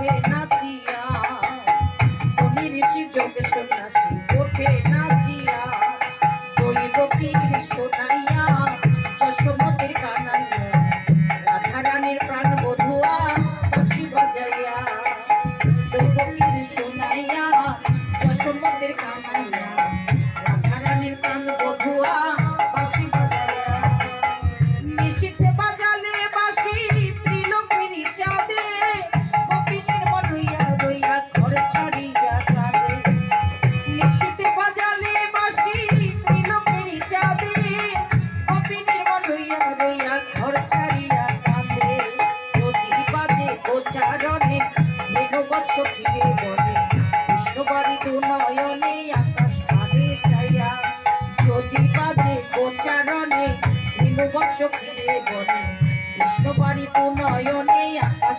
hey, hey. সখীর বলে বিশ্ববাড়ি আকাশ পানে চাইয়া যদি বাজে গোচারণে হিন্দু বৎসখীর বলে বিশ্ববাড়ি নয়নে আকাশ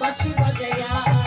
পাশে বাজাইয়া